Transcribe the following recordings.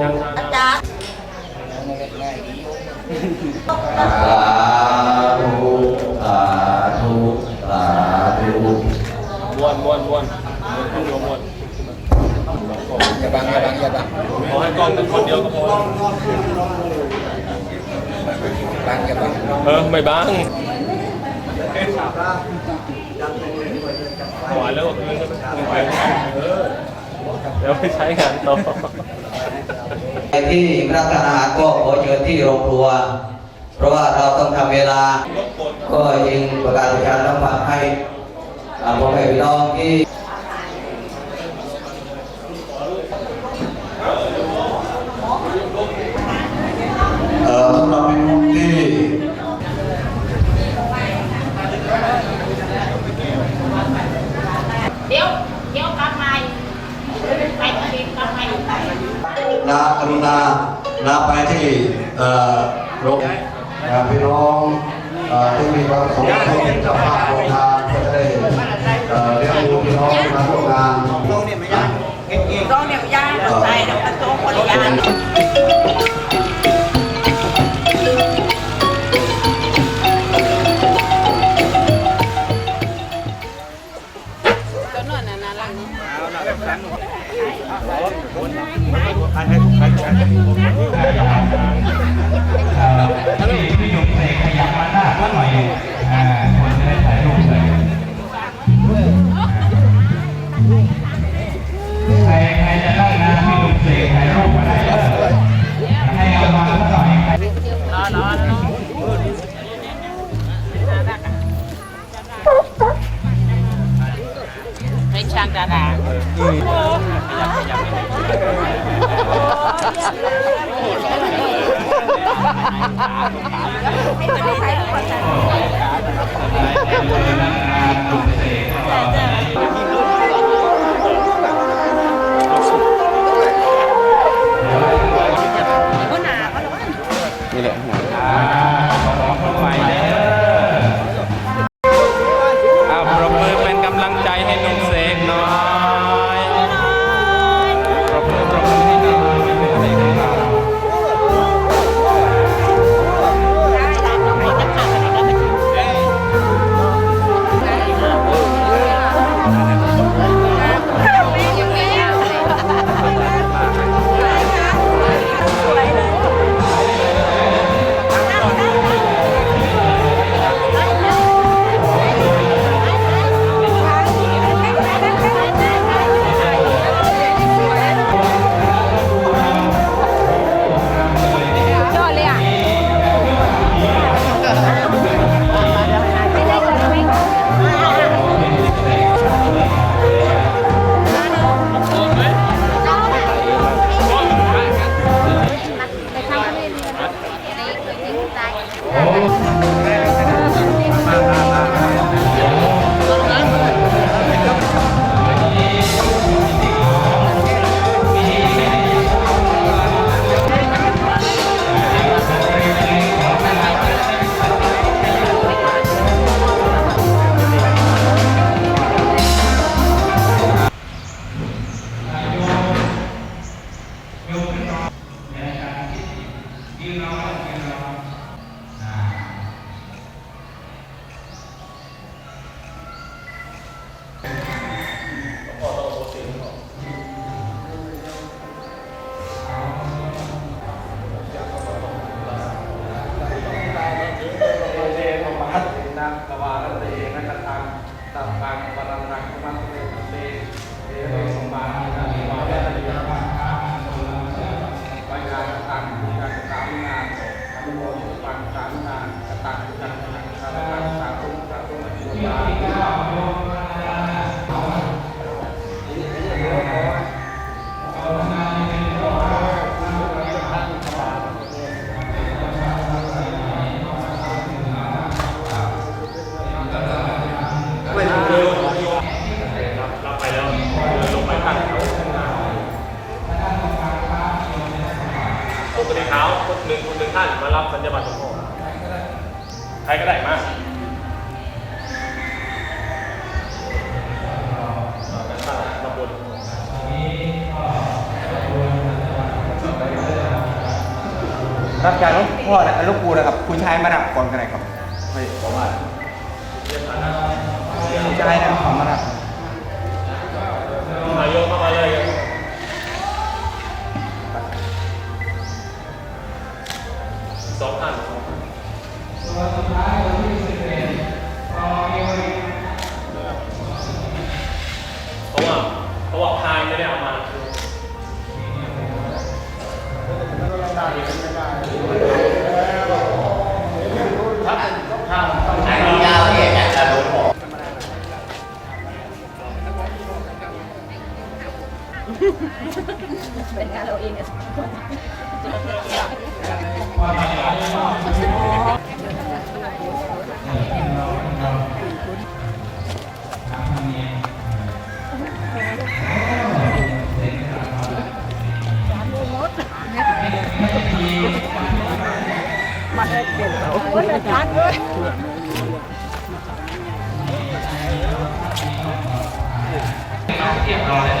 นานาทีดังนานาสาธุสาธุสาธุม้วนม้วนม้วนม้วนม้วนอย่าบังอย่าบังอย่าบังขอให้กล้องเป็นคนเดียวก็พอบังอย่าบังเออไม่บ้างถวายแล้วก็คืนไปเออเดี๋ยวไปใช้งานต่อ ที่รับประทานอาหารก็ขอเชิญที่โรงครัว เพราะว่าเราต้องทำเวลา ก็ยิงประกาศประชาสัมพันธ์ให้อ่าพ่อแม่พี่น้องที่เอ่อสำหรับเป็นมุมที่ เดี๋ยว เดี๋ยวกลับมาไปทีกลับมา นากรุณา นาไปที่เอ่อโรงพี่น้องเอ่อที่มีความสมควรจ้าภาพโรงทานก็จะได้เอ่อเลี้ยงดูพี่น้องมาร่วมงานต้องเดี๋ยวยางใส่เดี๋ยวประตูคนยาง พี่หนุ่มเสกขยับมาหน้าก็หน่อยอ่าคนจะได้ถ่ายรูปเลยใครใครจะนั่งนะพี่หนุ่มเสกถ่ายรูปมาได้เลยให้เอามาสักหน่อยให้ช่างดารา ไม่ใช่ รับจากหลูกพ่อและหลูกปูนะครับ คุณชายมาดับก่อนกันไหนครับไม่ผมว่าคุณชายนะขอมาดับนายกเข้ามาเลย เรียบร้อยเลยป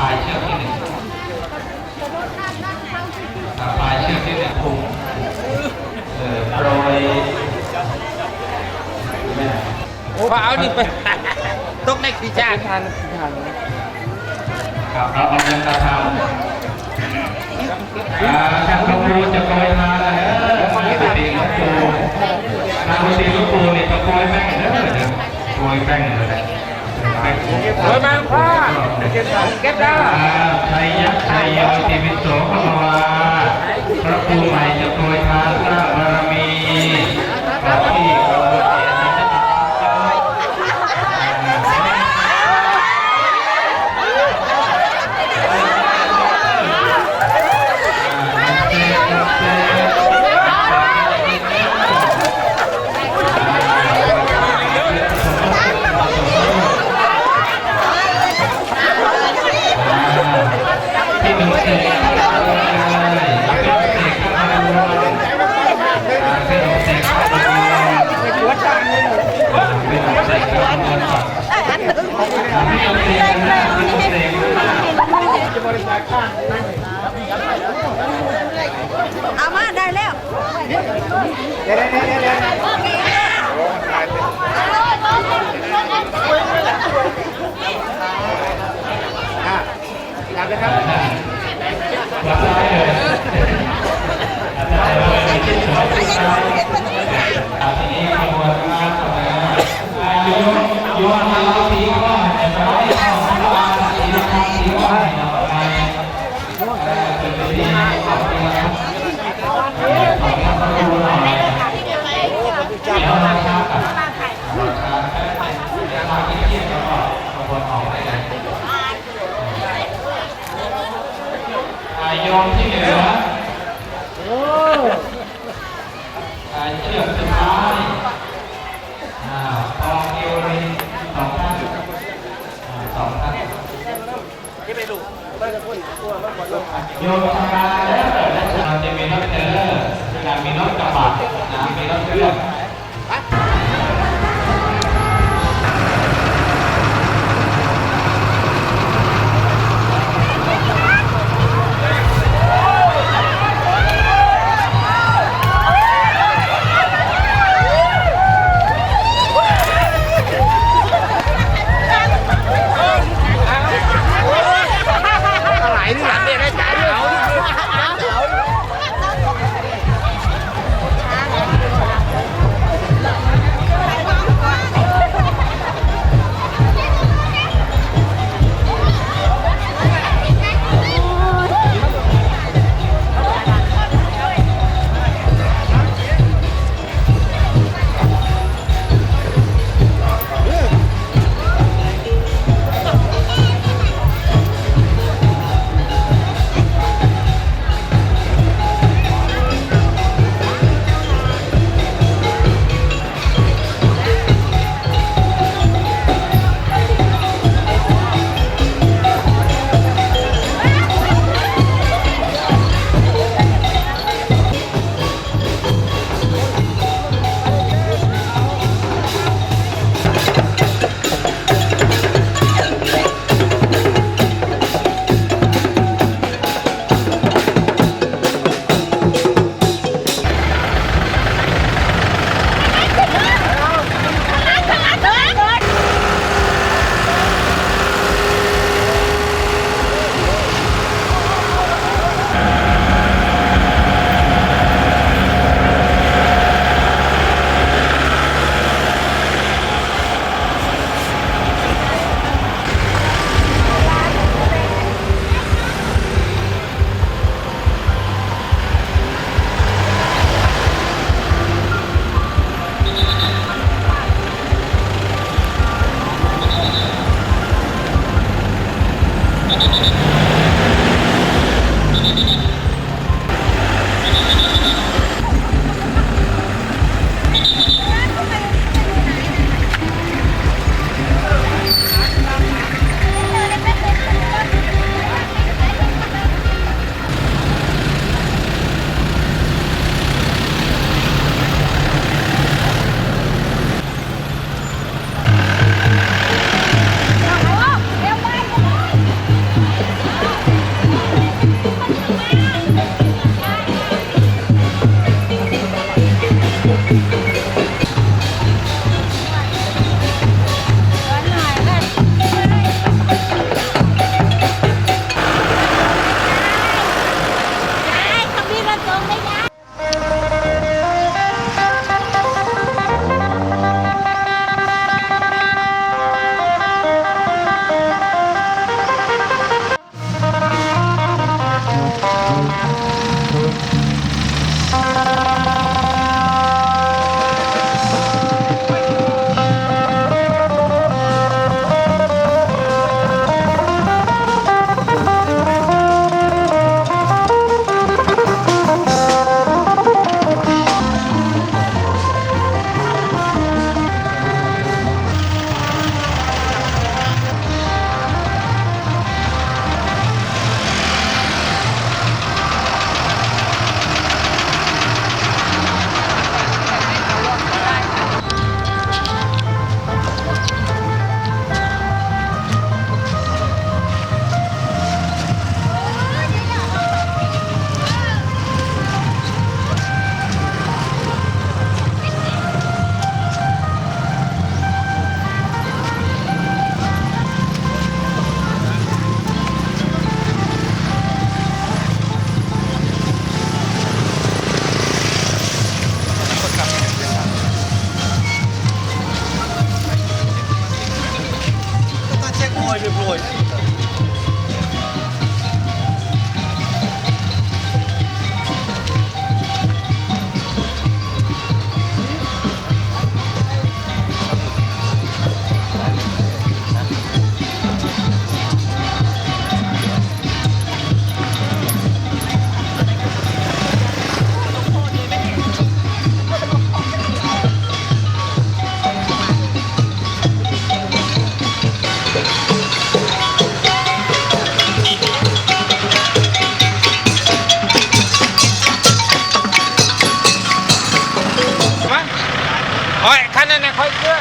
ลายเชือกที่หนึ่งอ่าปลายเชือกที่หนึ่งผูกเอ่อโปรยว่าเอานี่ไปตกในปีชาทานทานกับเราเอาเงินมาทำอ่าทางครูจะโปรยมาแล้วนางดีลูกปูนางดีลูกปูนี่จะโปรยแป้งเด้อเด้อโปรยแป้งเลย แป้งโอ้ยมาพ่อเก็บเก็บได้ชัยยักษ์ชัยโยชีวิตโสภวาพระครูใหม่จะโปรยทานสร้างบารมีขอที่ขอเสียงที่หนึ่งเสกเข้ามาเลยเป็นเสกเข้ามาเลยเป็นเสกเข้ามาเลยเป็นเสกเข้ามาเลยเป็นเสกเข้ามาเลย เอามาได้แล้ว รับได้เลยรับได้เลยที่สองที่สามอ่าทีนี้ขบวนการต่อไปนะอ่าโยมโยมมาเอาสีก้อนแต่ไม่ได้เอาสีก้อนสีก้อนสีก้อนเอาไปเออเป็นไปที่เอาไปนะครับขอพระครูหน่อยเดี๋ยวนะครับครับเดี๋ยวทางที่เที่ยงแล้วก็ขบวนออกไปเลย อ่าโยมที่เหลืออ่าเชือกสุดท้ายอ่าปองเอวรินสองท่านอ่าสองท่าน โยมทำงานแล้วเราจะมีรถเทเลอร์จะมีรถกระบะนะมีรถเครื่อง โอ้ยคั